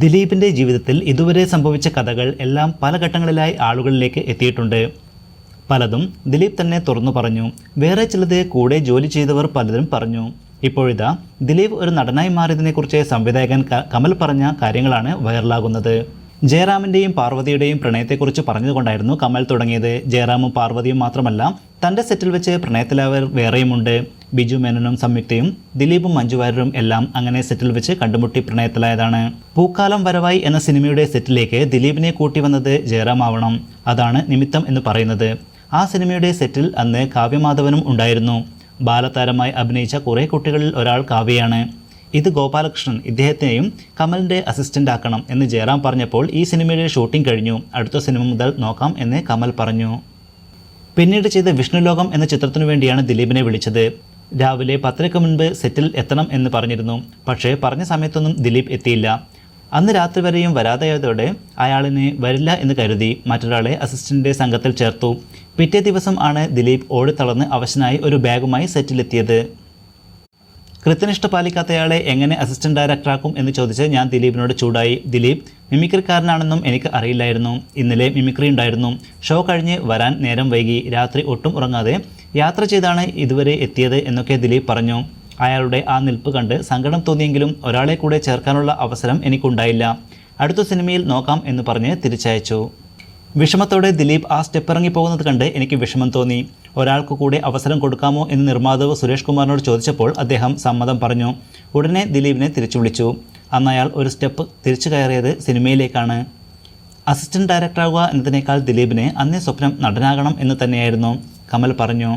ദിലീപിന്റെ ജീവിതത്തിൽ ഇതുവരെ സംഭവിച്ച കഥകൾ എല്ലാം പല ഘട്ടങ്ങളിലായി ആളുകളിലേക്ക് എത്തിയിട്ടുണ്ട്. പലതും ദിലീപ് തന്നെ തുറന്നു പറഞ്ഞു. വേറെ ചിലത് കൂടെ ജോലി ചെയ്തവർ പലരും പറഞ്ഞു. ഇപ്പോഴിതാ ദിലീപ് ഒരു നടനായി മാറിയതിനെക്കുറിച്ച് സംവിധായകൻ കമൽ പറഞ്ഞ കാര്യങ്ങളാണ് വൈറലാകുന്നത്. ജയറാമിന്റെയും പാർവതിയുടെയും പ്രണയത്തെക്കുറിച്ച് പറഞ്ഞുകൊണ്ടായിരുന്നു കമൽ തുടങ്ങിയത്. ജയറാമും പാർവതിയും മാത്രമല്ല തന്റെ സെറ്റിൽ വെച്ച് പ്രണയത്തിലവർ വേറെയുമുണ്ട്. ബിജു മേനനും സംയുക്തയും ദിലീപും മഞ്ജുവാര്യരും എല്ലാം അങ്ങനെ സെറ്റിൽ വെച്ച് കണ്ടുമുട്ടി പ്രണയത്തിലായതാണ്. പൂക്കാലം വരവായി എന്ന സിനിമയുടെ സെറ്റിലേക്ക് ദിലീപിനെ കൂട്ടി വന്നത് ജയറാമാവണം. അതാണ് നിമിത്തം എന്ന് പറയുന്നത്. ആ സിനിമയുടെ സെറ്റിൽ അന്ന് കാവ്യമാധവനും ഉണ്ടായിരുന്നു. ബാലതാരമായി അഭിനയിച്ച കുറേ കുട്ടികളിൽ ഒരാൾ കാവ്യയാണ്. ഇത് ഗോപാലകൃഷ്ണൻ ഇദ്ദേഹത്തെയും കമലിന്റെ അസിസ്റ്റന്റ് ആക്കണം എന്ന് ജയറാം പറഞ്ഞപ്പോൾ ഈ സിനിമയുടെ ഷൂട്ടിംഗ് കഴിഞ്ഞു. അടുത്ത സിനിമ മുതൽ നോക്കാം എന്ന് കമൽ പറഞ്ഞു. പിന്നീട് ചെയ്ത വിഷ്ണുലോകം എന്ന ചിത്രത്തിനു വേണ്ടിയാണ് ദിലീപിനെ വിളിച്ചത്. രാവിലെ പത്തരയ്ക്ക് മുൻപ് സെറ്റിൽ എത്തണം എന്ന് പറഞ്ഞിരുന്നു. പക്ഷേ പറഞ്ഞ സമയത്തൊന്നും ദിലീപ് എത്തിയില്ല. അന്ന് രാത്രി വരെയും വരാതായതോടെ അയാളിനെ വരില്ല എന്ന് കരുതി മറ്റൊരാളെ അസിസ്റ്റന്റിന്റെ സംഘത്തിൽ ചേർത്തു. പിറ്റേ ദിവസം ആണ് ദിലീപ് ഓടിത്തളർന്ന് അവശനായി ഒരു ബാഗുമായി സെറ്റിലെത്തിയത്. കൃത്യനിഷ്ഠ പാലിക്കാത്തയാളെ എങ്ങനെ അസിസ്റ്റന്റ് ഡയറക്ടറാക്കും എന്ന് ചോദിച്ച് ഞാൻ ദിലീപിനോട് ചൂടായി. ദിലീപ് മിമിക്രിക്കാരനാണെന്നും എനിക്ക് അറിയില്ലായിരുന്നു. ഇന്നലെ മിമിക്രി ഉണ്ടായിരുന്നു. ഷോ കഴിഞ്ഞ് വരാൻ നേരം വൈകി. രാത്രി ഒട്ടും ഉറങ്ങാതെ യാത്ര ചെയ്താണ് ഇതുവരെ എത്തിയത് എന്നൊക്കെ ദിലീപ് പറഞ്ഞു. അയാളുടെ ആ നിൽപ്പ് കണ്ട് സങ്കടം തോന്നിയെങ്കിലും ഒരാളെ കൂടെ ചേർക്കാനുള്ള അവസരം എനിക്കുണ്ടായില്ല. അടുത്ത സിനിമയിൽ നോക്കാം എന്ന് പറഞ്ഞ് തിരിച്ചയച്ചു. വിഷമത്തോടെ ദിലീപ് ആ സ്റ്റെപ്പ് ഇറങ്ങി പോകുന്നത് കണ്ട് എനിക്ക് വിഷമം തോന്നി. ഒരാൾക്ക് കൂടെ അവസരം കൊടുക്കാമോ എന്ന് നിർമ്മാതാവ് സുരേഷ് കുമാറിനോട് ചോദിച്ചപ്പോൾ അദ്ദേഹം സമ്മതം പറഞ്ഞു. ഉടനെ ദിലീപിനെ തിരിച്ചു വിളിച്ചു. അന്ന് അയാൾ ഒരു സ്റ്റെപ്പ് തിരിച്ചു കയറിയത് സിനിമയിലേക്കാണ്. അസിസ്റ്റന്റ് ഡയറക്ടറാകുക എന്നതിനേക്കാൾ ദിലീപിന് അന്നേ സ്വപ്നം നടനാകണം എന്ന് തന്നെയായിരുന്നു. കമൽ പറഞ്ഞു